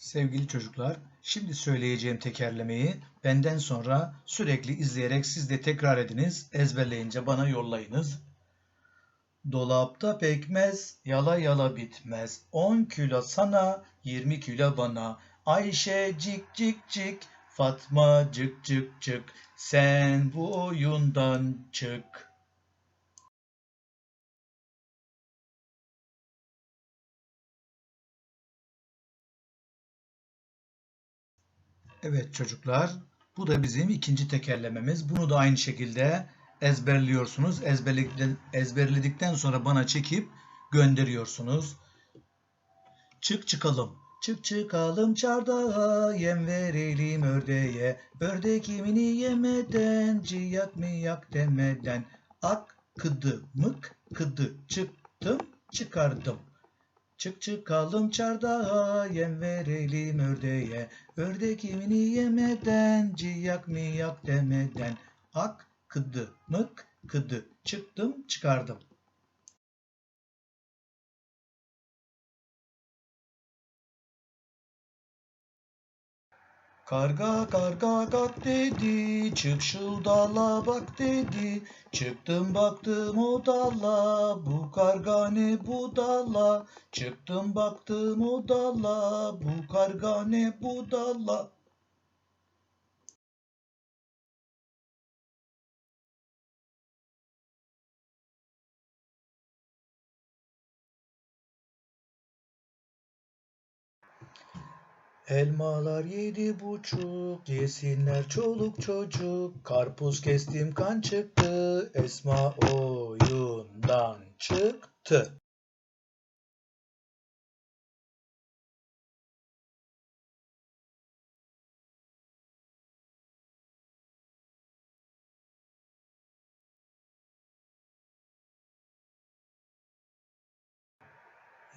Sevgili çocuklar, şimdi söyleyeceğim tekerlemeyi benden sonra sürekli izleyerek siz de tekrar ediniz, ezberleyince bana yollayınız. Dolapta pekmez, yala yala bitmez. 10 kilo sana, 20 kilo bana. Ayşe cik cik cik, Fatma cık cık cık. Sen bu oyundan çık. Evet çocuklar, bu da bizim ikinci tekerlememiz. Bunu da aynı şekilde ezberliyorsunuz. Ezberledikten, sonra bana çekip gönderiyorsunuz. Çık çıkalım. Çık çıkalım çardağa, yem verelim ördeğe. Ördek yemini yemeden, ciyak miyak demeden. Ak kıdı mık kıdı çıktım çıkardım. Çık çıkalım çardağa, yem verelim ördeğe. Ördek yemini yemeden, ciyak miyak demeden. Ak kıdı mık kıdı çıktım çıkardım. Karga karga kalk dedi, çık şu dala bak dedi. Çıktım baktım o dala, bu karga ne bu dala. Çıktım baktım o dala, bu karga ne bu dala. Elmalar yedi buçuk, yesinler çoluk çocuk. Karpuz kestim kan çıktı, Esma oyundan çıktı.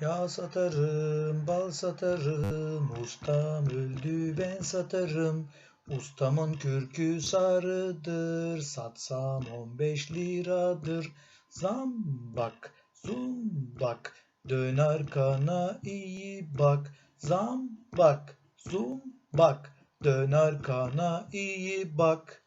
Ya satarım, bal satarım, ustam öldü ben satarım. Ustamın kürkü sarıdır, satsam on beş liradır. Zambak, zumbak, dön arkana iyi bak. Zambak, zumbak, dön arkana iyi bak.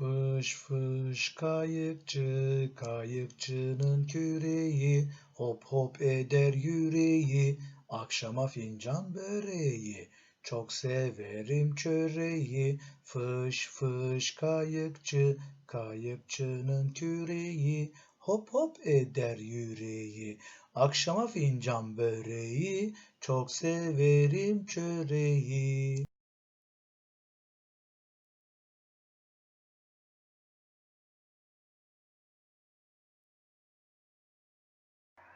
Fış fış kayıkçı, kayıkçının küreği, hop hop eder yüreği, akşama fincan böreği. Çok severim çöreği, fış fış kayıkçı, kayıkçının küreği, hop hop eder yüreği. Akşama fincan böreği, çok severim çöreği.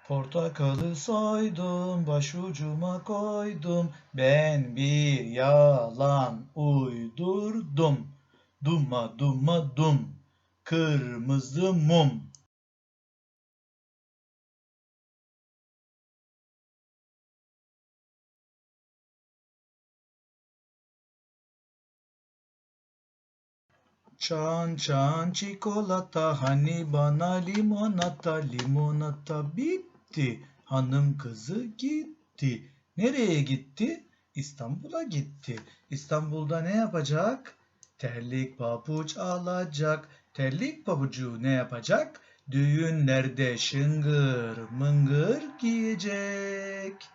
Portakalı soydum, başucuma koydum. Ben bir yalan uydurdum. Duma duma dum, kırmızı mum. Çan çan çikolata hani bana limonata limonata bitti hanım kızı gitti. Nereye gitti? İstanbul'a gitti. İstanbul'da ne yapacak? Terlik pabuç alacak. Terlik pabucu ne yapacak? Düğünlerde şıngır mıngır giyecek